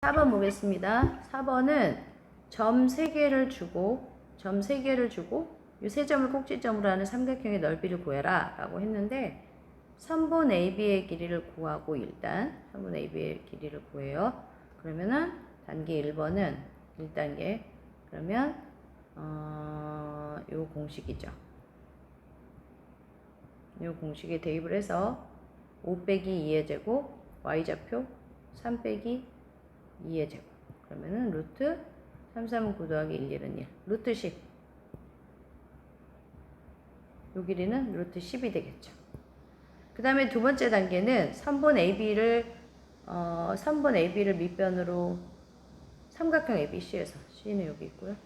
4번 보겠습니다. 4번은 점 3개를 주고 점 3개를 주고 이 세 점을 꼭지점으로 하는 삼각형의 넓이를 구해라 라고 했는데 3분 AB의 길이를 구하고 일단 3분 AB의 길이를 구해요. 그러면은 단계 1번은 1단계 그러면 어, 요 공식이죠. 요 공식에 대입을 해서 5 빼기 2의 제곱 y좌표 3 빼기 2의 제곱 그러면은 루트 3, 3은 9 더하기 1, 1은 1 루트 10 요 길이는 루트 10이 되겠죠. 그 다음에 두 번째 단계는 3번 AB를 어, 3번 AB를 밑변으로 삼각형 ABC에서 C는 여기 있고요.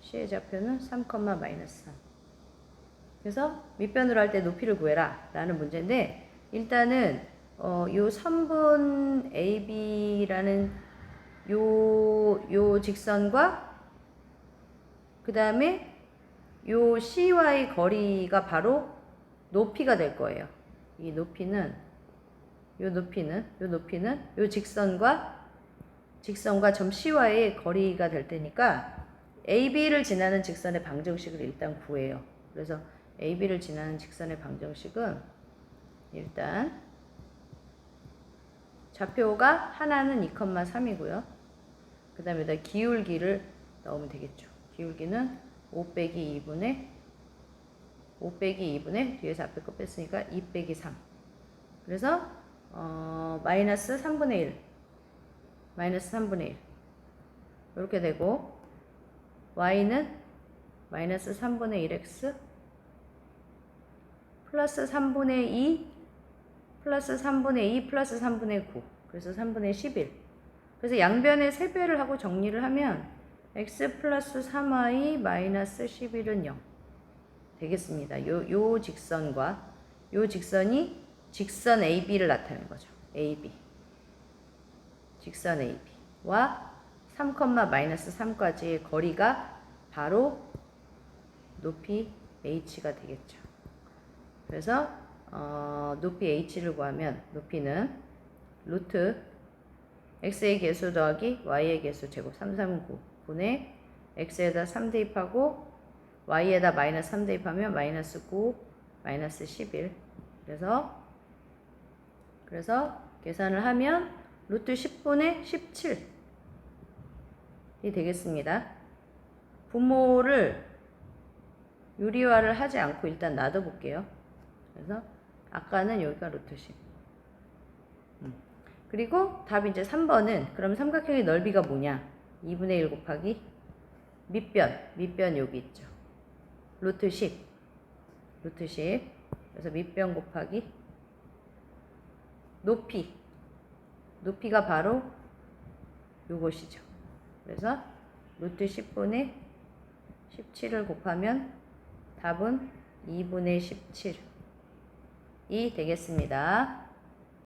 C의 좌표는 3, 마이너스 3 그래서 밑변으로 할 때 높이를 구해라 라는 문제인데 일단은 어, 요 3분 AB라는 요, 요 직선과 그 다음에 요 CY 거리가 바로 높이가 될 거예요. 이 높이는 요 높이는 요 높이는 요 직선과 직선과 점 CY의 거리가 될 테니까 AB를 지나는 직선의 방정식을 일단 구해요. 그래서 AB를 지나는 직선의 방정식은 일단 좌표가 하나는 2,3이고요. 그 다음에 여기다 기울기를 넣으면 되겠죠. 기울기는 5 빼기 2분의 5 빼기 2분의 뒤에서 앞에 거 뺐으니까 2 빼기 3. 그래서 어, 마이너스 3분의 1 마이너스 3분의 1 이렇게 되고 y는 마이너스 3분의 1x 플러스 3분의 2 플러스 3분의 2 플러스 3분의 9 그래서 3분의 11 그래서 양변에 세배를 하고 정리를 하면 x 플러스 3y 마이너스 11은 0 되겠습니다. 요, 요 직선과 요 직선이 직선 AB를 나타내는 거죠. AB 직선 AB와 3, 마이너스 3까지의 거리가 바로 높이 h가 되겠죠. 그래서 어, 높이 h를 구하면 높이는 루트 x의 개수 더하기 y의 개수 제곱 3, 3, 9 분의 x에다 3 대입하고 y에다 마이너스 3 대입하면 마이너스 9 마이너스 11 그래서 그래서 계산을 하면 루트 10분의 17이 되겠습니다. 분모를 유리화를 하지 않고 일단 놔둬 볼게요. 그래서 아까는 여기가 루트 10. 음. 그리고 답 이제 3번은 그럼 삼각형의 넓이가 뭐냐? 2분의 1 곱하기 밑변, 밑변 여기 있죠. 루트 10. 루트 10. 그래서 밑변 곱하기 높이. 높이가 바로 요것이죠. 그래서 루트 10분의 17을 곱하면 답은 2분의 17 이 되겠습니다.